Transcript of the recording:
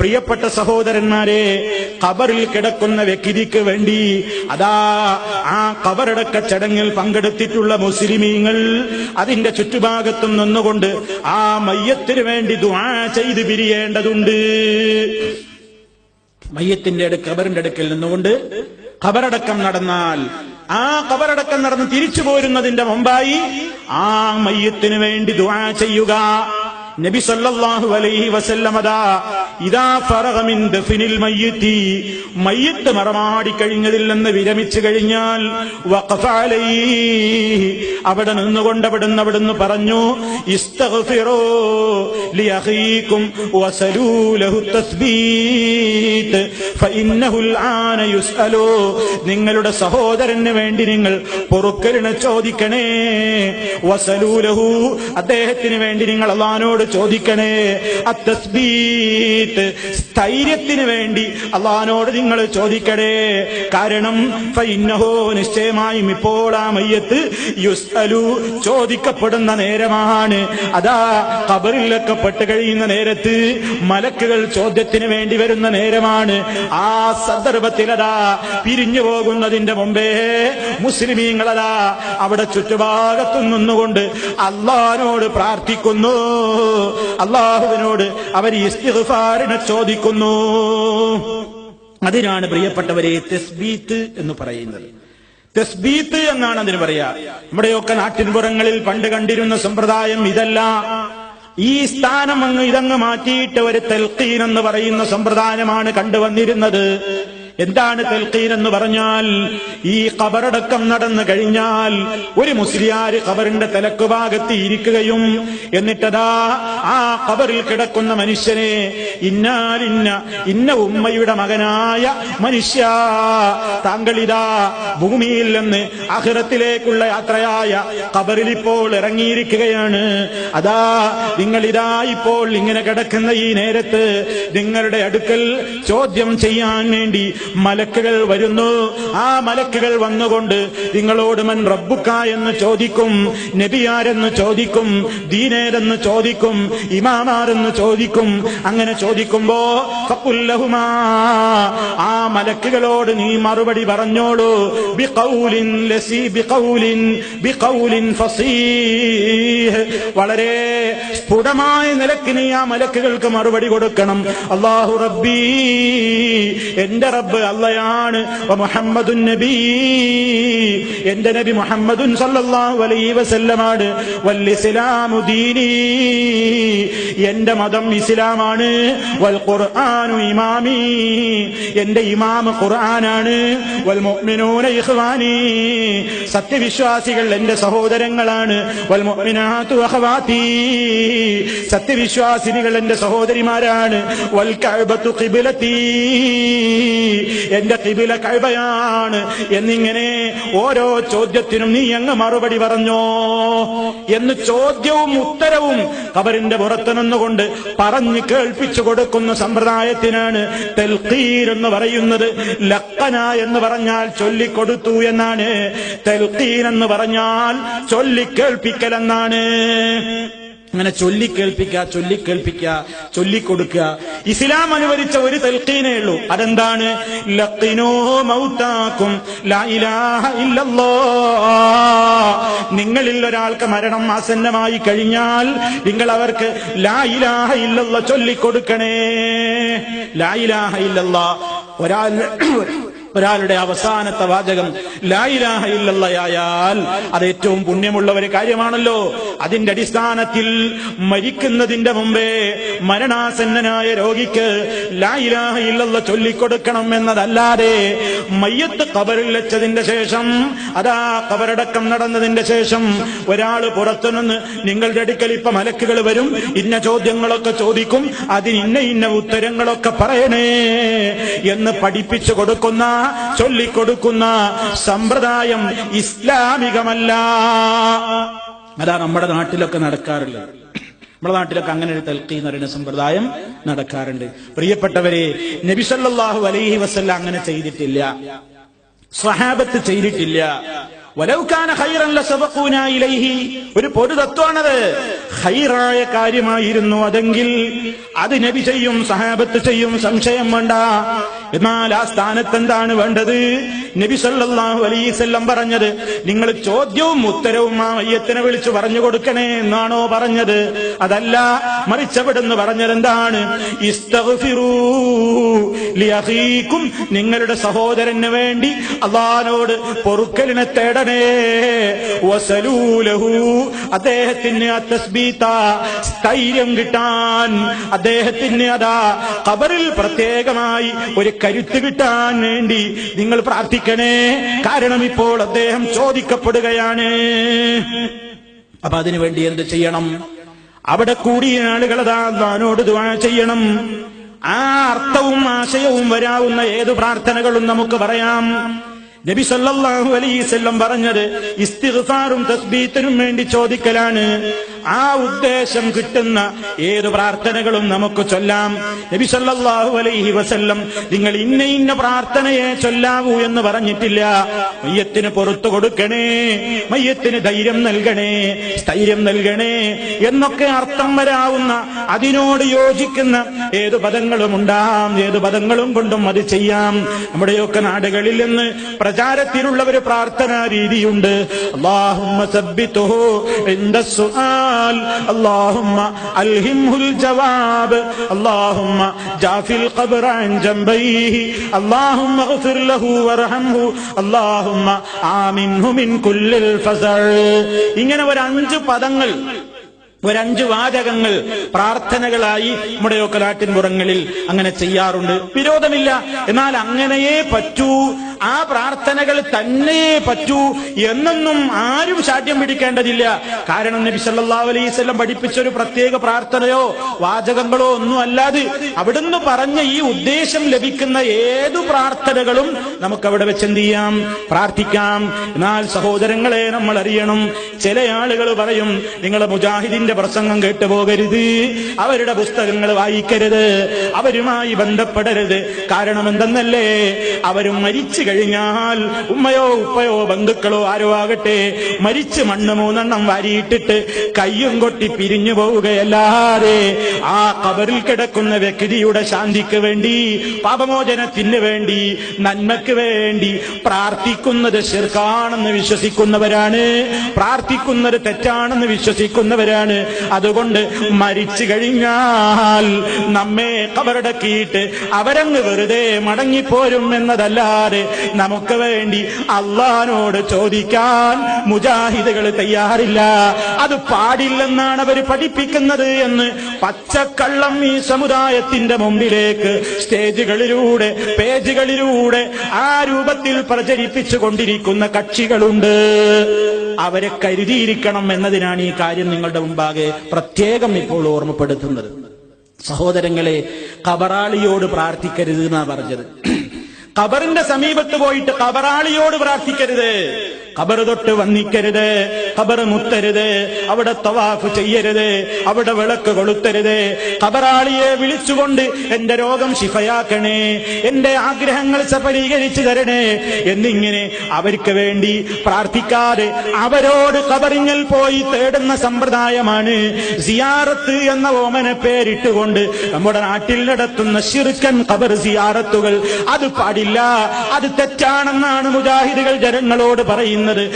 പ്രിയപ്പെട്ട സഹോദരന്മാരെ ഖബറിൽ കിടക്കുന്ന വ്യക്തിക്ക് വേണ്ടി അതാ ആ ഖബറടക്ക ചടങ്ങിൽ പങ്കെടുത്തിട്ടുള്ള മുസ്ലിമീങ്ങൾ അതിന്റെ ചുറ്റുഭാഗത്തും നിന്നുകൊണ്ട് ആ മയ്യത്തിന് വേണ്ടി ദുആ ചെയ്ത് പിരിയേണ്ടതുണ്ട്. മയ്യത്തിന്റെ അടുക്ക് ഖബറിന്റെ അടുക്കൽ നിന്നുകൊണ്ട് ഖബറടക്കം നടന്നാൽ ആ ഖബറടക്കം നടന്ന് തിരിച്ചു പോരുന്നതിന്റെ മുമ്പായി ആ മയ്യത്തിന് വേണ്ടി ദുആ ചെയ്യുക. നബി സല്ലല്ലാഹു അലൈഹി വസല്ലമദാ ഇദാ ഫറഗ മിൻ ദഫനിൽ മയ്യിത്തി. മയ്യിത്ത് മറമാടി കഴിഞ്ഞതിൽ നിന്ന് വിരമിച്ചു കഴിഞ്ഞാൽ വഖഫ അലൈഹി. അവിടെ നിന്നുകൊണ്ട് അവിടുന്ന് അവിടുന്ന് പറഞ്ഞു ഇസ്തഗ്ഫിറൂ ലി അഖീകും വസലൂ ലഹു തസ്ബീത് ഫഇന്നഹുൽ ആന യുസ്അലൂ. നിങ്ങളുടെ സഹോദരന് വേണ്ടി നിങ്ങൾ പൊറുക്കലിനെ ചോദിക്കണേ വസലൂ ലഹു. അദ്ദേഹത്തിന് വേണ്ടി നിങ്ങൾ അല്ലാഹുവോട് ചോദിക്കണേ. അത്തസ്ബീത്ത് സ്ഥൈര്യത്തിന് വേണ്ടി അള്ളഹാനോട് നിങ്ങൾ ചോദിക്കണേ. കാരണം ഫൈന്നഹോ നിശ്ചയമായും ഇപ്പോൾ ആ മയ്യത്ത് യുസ്അലു ചോദിക്കപ്പെടുന്ന നേരമാണ്. അതാ കബറിലൊക്കെ പെട്ട് കഴിയുന്ന നേരത്ത് മലക്കുകൾ ചോദ്യത്തിന് വേണ്ടി വരുന്ന നേരമാണ്. ആ സന്ദർഭത്തിലതാ പിരിഞ്ഞു പോകുന്നതിന്റെ മുമ്പേ മുസ്ലിമീങ്ങളതാ അവിടെ ചുറ്റുഭാഗത്തു നിന്നുകൊണ്ട് അള്ളഹാനോട് പ്രാർത്ഥിക്കുന്നു. അള്ളാഹുവിനോട് അവർ ഇസ്തിഗ്ഫാറിനെ ചോദിക്കുന്നു. അതിനാണ് പ്രിയപ്പെട്ടവരെ തെസ്ബീത്ത് എന്ന് പറയുന്നത്. തെസ്ബീത്ത് എന്നാണ് അതിന് പറയാ. നമ്മുടെയൊക്കെ നാട്ടിൻപുറങ്ങളിൽ പണ്ട് കണ്ടിരുന്ന സമ്പ്രദായം ഇതല്ല. ഈ സ്ഥാനം അങ്ങ് ഇതങ്ങ് മാറ്റിയിട്ട് ഒരു തെൽക്കീൻ എന്ന് പറയുന്ന സമ്പ്രദായമാണ് കണ്ടുവന്നിരുന്നത്. എന്താണ് തെൽക്കീൻ എന്ന് പറഞ്ഞാൽ ഈ കബറടക്കം നടന്നു കഴിഞ്ഞാൽ ഒരു മുസ്ലിയാർ കബറിന്റെ തലക്ക് ഭാഗത്ത് ഇരിക്കുകയും എന്നിട്ടതാ ആ കബറിൽ കിടക്കുന്ന മനുഷ്യനെ ഇന്നാലിന്ന ഇന്ന ഉമ്മയുടെ മകനായ മനുഷ്യ താങ്കൾ ഇതാ ഭൂമിയിൽ നിന്ന് അഹിറത്തിലേക്കുള്ള യാത്രയായ കബറിൽ ഇപ്പോൾ ഇറങ്ങിയിരിക്കുകയാണ്. അതാ നിങ്ങൾ ഇതാ ഇപ്പോൾ ഇങ്ങനെ കിടക്കുന്ന ഈ നേരത്ത് നിങ്ങളുടെ അടുക്കൽ ചോദ്യം ചെയ്യാൻ വേണ്ടി മലക്കുകൾ വരുന്നു. ആ മലക്കുകൾ വന്നുകൊണ്ട് നിങ്ങളോട് മൻ റബ്ബുക്ക എന്ന് ചോദിക്കും നബിയാരെന്ന് ചോദിക്കും ദീനേരെന്ന് ചോദിക്കും ഇമാമാരെന്ന് ചോദിക്കും. അങ്ങനെ ചോദിക്കുമ്പോ കപ്പുല്ലഹുമാ ആ മലക്കുകളോട് നീ മറുപടി പറഞ്ഞോളൂ. വളരെ സ്ഫുടമായ നിലയ്ക്ക് നീ ആ മലക്കുകൾക്ക് മറുപടി കൊടുക്കണം. അള്ളാഹു റബ്ബി എന്റെ റബ്ബ് അല്ലയാണ് വ മുഹമ്മദുൻ നബി എന്റെ നബി മുഹമ്മദുൻ സല്ലല്ലാഹു അലൈഹി വസല്ലമാണ്. വൽ ഇസ്ലാമു എന്റെ മതം ഇസ്ലാമാണ്. വൽ ഖുർആനു ഇമാമി എന്റെ ഇമാം ഖുർആനാണ്. വൽ മുഅ്മിനൂന ഇഖ്വാനി സത്യവിശ്വാസികൾ എന്റെ സഹോദരങ്ങളാണ്. വൽ മുഅ്മിനാത്തു അഖവാതി സത്യവിശ്വാസിനികൾ എന്റെ സഹോദരിമാരാണ്. വൽ കഅബത്തു ഖിബ്ലതി എന്റെ കിബില കഴിവയാണ് എന്നിങ്ങനെ ഓരോ ചോദ്യത്തിനും നീ അങ്ങ് മറുപടി പറഞ്ഞോ? എന്ന് ചോദ്യവും ഉത്തരവും കബറിന്റെ പുറത്തു നിന്നുകൊണ്ട് പറഞ്ഞു കേൾപ്പിച്ചു കൊടുക്കുന്ന സമ്പ്രദായത്തിനാണ് തെൽക്കീർ എന്ന് പറയുന്നത്. ലക്കന എന്ന് പറഞ്ഞാൽ ചൊല്ലിക്കൊടുത്തു എന്നാണ്. തെൽക്കീൻ എന്ന് പറഞ്ഞാൽ ചൊല്ലിക്കേൾപ്പിക്കൽ എന്നാണ് അങ്ങനെ ചൊല്ലിക്കേൾപ്പിക്കുക ചൊല്ലിക്കേൾപ്പിക്കുക ചൊല്ലിക്കൊടുക്കുക ഇസ്ലാം അനുവദിച്ച ഒരു തെൽക്കീനേ ഉള്ളൂ. അതെന്താണ്? നിങ്ങളിൽ ഒരാൾക്ക് മരണം ആസന്നമായി കഴിഞ്ഞാൽ നിങ്ങൾ അവർക്ക് ലായിലാഹ ഇല്ലല്ല ചൊല്ലിക്കൊടുക്കണേ. ലായിലാഹ ഇല്ലല്ല ഒരാൾ ഒരാളുടെ അവസാനത്തെ വാചകം ലായിലാഹ അത് ഏറ്റവും പുണ്യമുള്ള ഒരു കാര്യമാണല്ലോ. അതിന്റെ അടിസ്ഥാനത്തിൽ മരിക്കുന്നതിന്റെ മുമ്പേ മരണാസന്നനായ രോഗിക്ക് ലായിലാഹ ചൊല്ലിക്കൊടുക്കണം എന്നതല്ലാതെ മയ്യത്ത് കബറിൽ വെച്ചതിന്റെ ശേഷം അതാ കബറടക്കം നടന്നതിന്റെ ശേഷം ഒരാൾ പുറത്തുനിന്ന് നിങ്ങളുടെ അടുക്കൽ ഇപ്പൊ മലക്കുകൾ വരും ഇന്ന ചോദ്യങ്ങളൊക്കെ ചോദിക്കും അതിന് ഇന്ന ഇന്ന ഉത്തരങ്ങളൊക്കെ പറയണേ എന്ന് പഠിപ്പിച്ചു കൊടുക്കുന്ന ചൊല്ലിക്കൊടുക്കുന്ന സമ്പ്രദായം ഇസ്ലാമികമല്ല. അതാ നമ്മുടെ നാട്ടിലൊക്കെ നടക്കാറുള്ളത്. നമ്മുടെ നാട്ടിലൊക്കെ അങ്ങനെ ഒരു തൽക്കി എന്ന് പറയുന്ന സമ്പ്രദായം നടക്കാറുണ്ട്. പ്രിയപ്പെട്ടവരെ നബിസല്ലാഹു അലൈഹി വസല്ല അങ്ങനെ ചെയ്തിട്ടില്ല. സ്വഹാബത്ത് ചെയ്തിട്ടില്ല. ഒരു പൊതു തത്വമാണത് ഖൈറായ കാര്യമായിരുന്നു അതെങ്കിൽ അത് നബി ചെയ്യും സഹാബത്ത് ചെയ്യും സംശയം വേണ്ട. എന്നാൽ ആ സ്ഥാനത്ത് എന്താണ് വേണ്ടത്? നബി സല്ലാഹു അലൈഹി വസല്ലം പറഞ്ഞത് നിങ്ങൾ ചോദ്യവും ഉത്തരവും ആ മയ്യത്തിനെ വിളിച്ചു പറഞ്ഞു കൊടുക്കണേ എന്നാണോ പറഞ്ഞത്. അതല്ല മറിച്ചവിടുന്ന് പറഞ്ഞത് എന്താണ് ഇസ്തഗ്ഫിറൂ ലിഅഖീക്കും നിങ്ങളുടെ സഹോദരന് വേണ്ടി അള്ളഹാനോട് പൊറുക്കലിനെ തേടണേ. അദ്ദേഹത്തിന് സ്ഥൈര്യം കിട്ടാൻ. അദ്ദേഹത്തിന് അതാ ഖബറിൽ പ്രത്യേകമായി ഒരു കരുത്ത് കിട്ടാൻ വേണ്ടി നിങ്ങൾ പ്രാർത്ഥിക്കണേ. കാരണം ഇപ്പോൾ അദ്ദേഹം ചോദിക്കപ്പെടുകയാണ്. അപ്പൊ അതിനുവേണ്ടി എന്ത് ചെയ്യണം? അവിടെ കൂടിയ ആളുകൾ അതാ ദുആ ചെയ്യണം. ആ അർത്ഥവും ആശയവും വരാവുന്ന ഏതു പ്രാർത്ഥനകളും നമുക്ക് പറയാം. നബി സല്ലല്ലാഹു അലൈഹി വസല്ലം പറഞ്ഞത് ഇസ്തിഗ്ഫാറും തസ്ബീത്തിനും വേണ്ടി ചോദിക്കലാണ്. ആ ഉദ്ദേശം കിട്ടുന്ന ഏത് പ്രാർത്ഥനകളും നമുക്ക് ചൊല്ലാം. നബി സല്ലല്ലാഹു അലൈഹി വസല്ലം നിങ്ങൾ ഇന്ന ഇന്ന പ്രാർത്ഥനയെ ചൊല്ലാവൂ എന്ന് പറഞ്ഞിട്ടില്ല. മയ്യത്തിന് പുറത്തു കൊടുക്കണേ മയ്യത്തിന് ധൈര്യം നൽകണേ സ്ഥൈര്യം നൽകണേ എന്നൊക്കെ അർത്ഥം വരാവുന്ന അതിനോട് യോജിക്കുന്ന ഏത് പദങ്ങളും ഉണ്ടാം ഏത് പദങ്ങളും കൊണ്ടും അത് ചെയ്യാം. നമ്മുടെയൊക്കെ നാടുകളിൽ നിന്ന് പ്രചാരത്തിലുള്ള ഒരു പ്രാർത്ഥനാ രീതിയുണ്ട്. അള്ളാഹുമ്മ സബ്ബിതുഹു ഇൻദ സുആൽ അള്ളാഹുമ്മ അൽഹിംഹുൽ ജവാബ് അള്ളാഹുമ്മ ജാഫിൽ ഖബ്റ അൻ ജംബൈഹി അള്ളാഹുമ്മ اغفر له وارحمه اللهم ആമിൻഹു മിൻ കുല്ലിൽ ഫസൽ ഇങ്ങനെ ഒരു അഞ്ച് പദങ്ങൾ ഒരഞ്ച് വാചകങ്ങൾ പ്രാർത്ഥനകളായി നമ്മുടെയൊക്കെ നാട്ടിൻപുറങ്ങളിൽ അങ്ങനെ ചെയ്യാറുണ്ട് വിരോധമില്ല എന്നാൽ അങ്ങനെയേ പറ്റൂ ആ പ്രാർത്ഥനകൾ തന്നെ പറ്റൂ എന്നൊന്നും ആരും ശാഠ്യം പിടിക്കേണ്ടതില്ല. കാരണം നബി സല്ലാ അലൈസ്വല്ലം പഠിപ്പിച്ച ഒരു പ്രത്യേക പ്രാർത്ഥനയോ വാചകങ്ങളോ ഒന്നും അല്ലാതെ അവിടുന്ന് പറഞ്ഞ ഈ ഉദ്ദേശം ലഭിക്കുന്ന ഏതു പ്രാർത്ഥനകളും നമുക്ക് അവിടെ വെച്ച് എന്ത് ചെയ്യാം പ്രാർത്ഥിക്കാം. എന്നാൽ സഹോദരങ്ങളെ നമ്മൾ അറിയണം. ചില ആളുകൾ പറയും നിങ്ങൾ മുജാഹിദിന്റെ പ്രസംഗം കേട്ടു പോകരുത്. അവരുടെ പുസ്തകങ്ങൾ വായിക്കരുത്. അവരുമായി ബന്ധപ്പെടരുത്. കാരണം എന്തെന്നല്ലേ? അവരും മരിച്ചു കഴിഞ്ഞാൽ ഉമ്മയോ ഉപ്പയോ ബന്ധുക്കളോ ആരോ ആകട്ടെ മരിച്ച് മണ്ണ് മൂന്നെണ്ണം വാരിയിട്ടിട്ട് കയ്യും കൊട്ടി പിരിഞ്ഞു പോവുകയല്ലാതെ ആ കബറിൽ കിടക്കുന്ന വ്യക്തിയുടെ ശാന്തിക്ക് വേണ്ടി പാപമോചനത്തിന് വേണ്ടി നന്മയ്ക്ക് വേണ്ടി പ്രാർത്ഥിക്കുന്നത് ശിർക്കാണെന്ന് വിശ്വസിക്കുന്നവരാണ്. പ്രാർത്ഥിക്കുന്നത് തെറ്റാണെന്ന് വിശ്വസിക്കുന്നവരാണ്. അതുകൊണ്ട് മരിച്ചു കഴിഞ്ഞാൽ നമ്മെ കബറടക്കിയിട്ട് അവരങ്ങ് വെറുതെ മടങ്ങിപ്പോരും എന്നതല്ലാതെ നമുക്ക് വേണ്ടി അള്ളഹാനോട് ചോദിക്കാൻ മുജാഹിദുകൾ തയ്യാറില്ല. അത് പാടില്ലെന്നാണ് അവർ പഠിപ്പിക്കുന്നത് എന്ന് പച്ചക്കള്ളം ഈ സമുദായത്തിന്റെ മുമ്പിലേക്ക് സ്റ്റേജുകളിലൂടെ പേജുകളിലൂടെ ആ രൂപത്തിൽ പ്രചരിപ്പിച്ചു കൊണ്ടിരിക്കുന്ന കക്ഷികളുണ്ട്. അവരെ കരുതിയിരിക്കണം എന്നതിനാണ് ഈ കാര്യം നിങ്ങളുടെ മുമ്പാകെ പ്രത്യേകം ഇപ്പോൾ ഓർമ്മപ്പെടുത്തുന്നത്. സഹോദരങ്ങളെ കബറാളിയോട് പ്രാർത്ഥിക്കരുത് എന്നാ പറഞ്ഞത്. ഖബറിന്റെ സമീപത്ത് പോയിട്ട് ഖബറാളിയോട് പ്രാർത്ഥിക്കരുത്. ഖബർ തൊട്ട് വന്നിക്കരുത് ഖബർ മുത്തരുത് അവിടെ തവാഫ് ചെയ്യരുത് അവിടെ വിളക്ക് കൊളുത്തരുത്. ഖബറാളിയെ വിളിച്ചുകൊണ്ട് എന്റെ രോഗം ശിഫയാക്കണേ എന്റെ ആഗ്രഹങ്ങൾ സഫലീകരിച്ചു തരണേ എന്നിങ്ങനെ അവർക്ക് വേണ്ടി പ്രാർത്ഥിക്കാതെ അവരോട് ഖബറിങ്ങൽ പോയി തേടുന്ന സമ്പ്രദായമാണ് സിയാറത്ത് എന്ന ഓമന പേരിട്ടുകൊണ്ട് നമ്മുടെ നാട്ടിൽ നടത്തുന്ന ശിർക്കൻ ഖബർ സിയാറത്തുകൾ. അത് പാടില്ല അത് തെറ്റാണെന്നാണ് മുജാഹിദുകൾ ജനങ്ങളോട് പറയുന്നത്